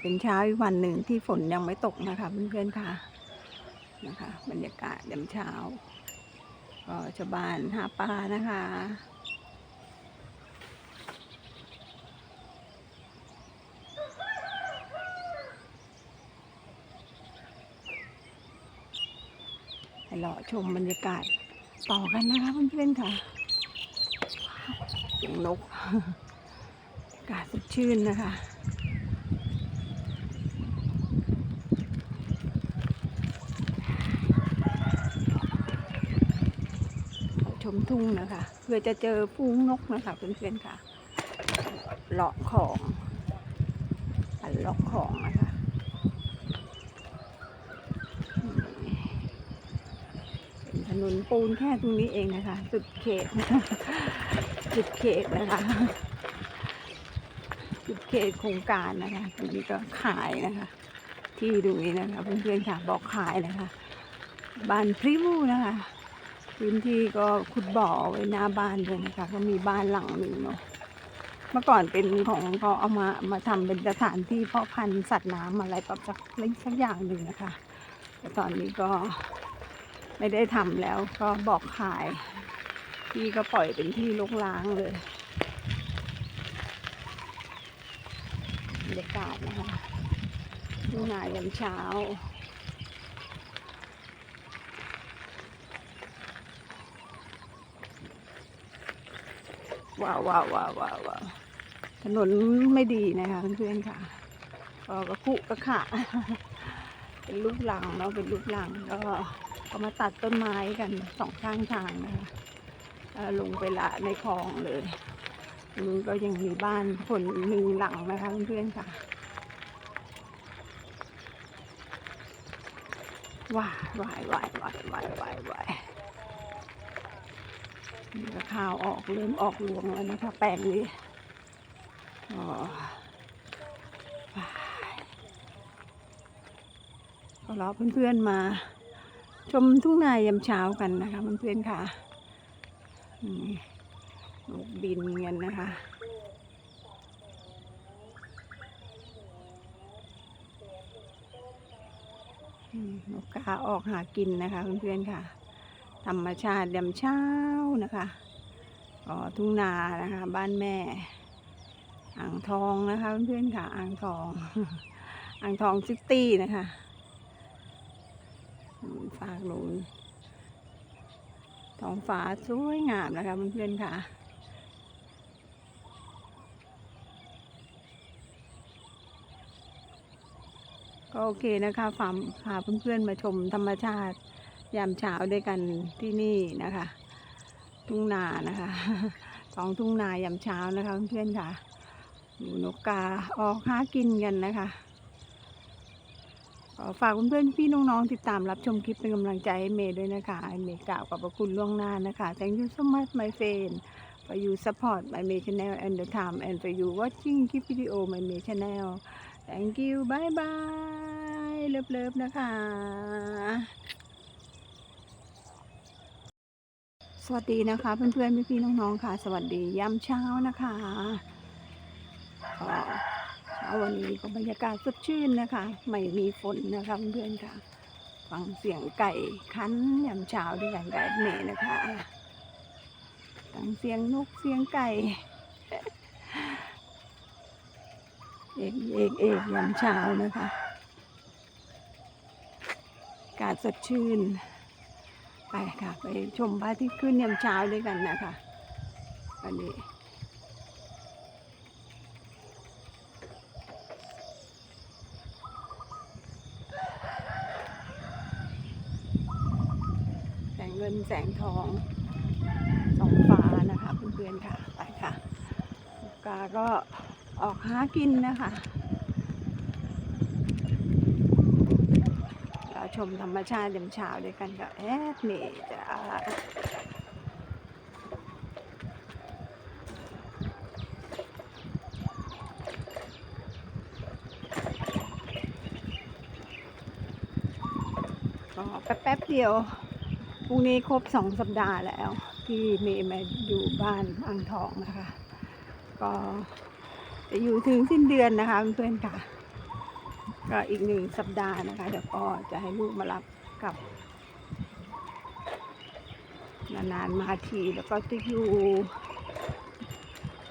เป็นเช้าอีกวันหนึ่งที่ฝนยังไม่ตกนะคะเพื่อนๆค่ะนะคะ บรรยากาศยามเช้าก็ชาวบ้านหาปลานะคะ ให้รอชมบรรยากาศต่อกันนะคะเพื่อนๆค่ะเสียงนกอากาศสดชื่นนะคะ ช มทุ่งนะคะเพื่อจะเจอฟูงนกนะคะเพื่อนๆค่ะเลาะของอันเลาะของนะคะเป็นถนนปูนแค่ตรงนี้เองนะคะ สุดเขตสุดเขตนะคะสุดเขตโครงการนะคะตรงนี้ก็ขายนะคะ ที่ตรงนี้นะคะเพื่อนๆค่ะบอกขายนะคะ บ้านพริมูนะคะ พื้นที่ก็ขุดบ่อไว้หน้าบ้านเลยนะคะ ก็มีบ้านหลังหนึ่งเนาะเมื่อก่อนเป็นของเขาเอามามาทำเป็นสถานที่เพาะพันธุ์สัตว์น้ำอะไรแบบสักเล็กสักอย่างหนึ่งนะคะแต่ตอนนี้ก็ไม่ได้ทำแล้วก็บอกขายที่ก็ปล่อยเป็นที่ลกล้างเลยบรรยากาศนะคะทุ่งนายามเช้า ว้าวว้าวว้าวว้าวาวถนนไม่ดีนะคะเพื่อนๆค่ะก็กระคุกระขะเป็นลูกหลังเนาะเป็นลูกหลังก็ก็มาตัดต้นไม้กันสองข้างทางนะคะลงไปละในคลองเลยมึงก็ยังมีบ้านคนหนึ่งหลังนะคะเพื่อนๆค่ะว้ายว้ายว้ายว้ายว้ายว้ายว้ายนี่ก็ ข้าวออกเริ่มออกรวงแล้วนะคะ แปลงนี้ก็รอเพื่อนๆมา ชมทุ่งนายามเช้ากันนะคะเพื่อนๆค่ะนกบินเงี้ยนะคะนกกาออกหากินนะคะเพื่อนๆค่ะ ธรรมชาติยามเช้านะคะก็ทุ่งนานะคะ บ้านแม่ อ่างทองนะคะเพื่อนๆค่ะ อ่างทอง อ่างทองซิตี้นะคะฝากหนูนท้องฟ้าสวยงามนะคะเพื่อนๆค่ะก็โอเคนะคะฝากพาเพื่อนๆมาชมธรรมชาติ ยามเช้าด้วยกันที่นี่นะคะ ทุ่งนานะคะท้องทุ่งนายามเช้านะคะเพื่อนๆค่ะดูนกกาออกหากินกันนะคะขอฝากเพื่อนๆพี่น้องๆติดตามรับชมคลิปเป็นกำลังใจให้เมย์ด้วยนะคะเมย์กล่าวขอบพระคุณล่วงหน้านะคะ thank you so much my friend for you support my May channel and the time and for you watching คลิปวิดีโอ my May channel thank you bye bye เลิฟๆนะคะ สวัสดีนะคะ เพื่อนๆพี่ๆน้องๆค่ะ สวัสดียามเช้านะคะก็เช้าวันนี้ก็บรรยากาศสดชื่นนะคะ ไม่มีฝนนะคะเพื่อนๆค่ะ ฟังเสียงไก่คั้นยามเช้าด้วยกันกับเมนะคะฟังเสียงนกเสียงไก่เอกเอกเอกยามเช้านะคะ อากาศสดชื่น ไปค่ะ ไปชมพระอาทิตย์ขึ้นยามเช้าด้วยกันนะคะวันนี้แสงเงินแสงทองสองฟ้านะคะเพื่อนๆค่ะ ไปค่ะลูกกาก็ออกหากินนะคะเรา ชมธรรมชาติยามเช้าด้วยกันกับแอดเมจ้าก็แป๊บๆเดียวพรุ่งนี้ครบสองสัปดาห์แล้ว ที่เมย์มาอยู่บ้านอ่างทองนะคะ ก็จะอยู่ถึงสิ้นเดือนนะคะเพื่อนๆค่ะ ก็อีกหนึ่งสัปดาห์นะคะ เดี๋ยวก็จะให้ลูกมารับกลับ นานๆมาทีแล้วก็จะอยู่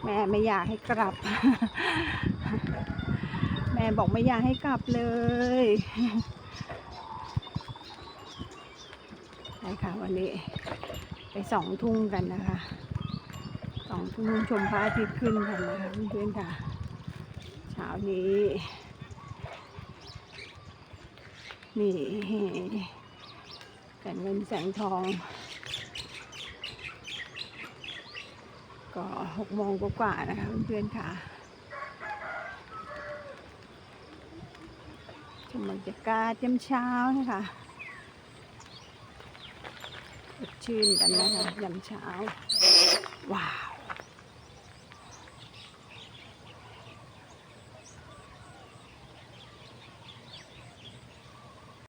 แม่ไม่อยากให้กลับ แม่บอกไม่อยากให้กลับเลยใช่ค่ะวันนี้ไปสองทุ่งกันนะคะสองทุ่งชมพระอาทิตย์ขึ้นกันนะคะเพื่อนๆค่ะ เช้านี้ นี่แสงเงินแสงทอง ก็หกโมงกว่าๆนะคะเพื่อนๆค่ะชมบรรยากาศยามเช้านะคะสดชื่นกันนะคะยามเช้า ว้าว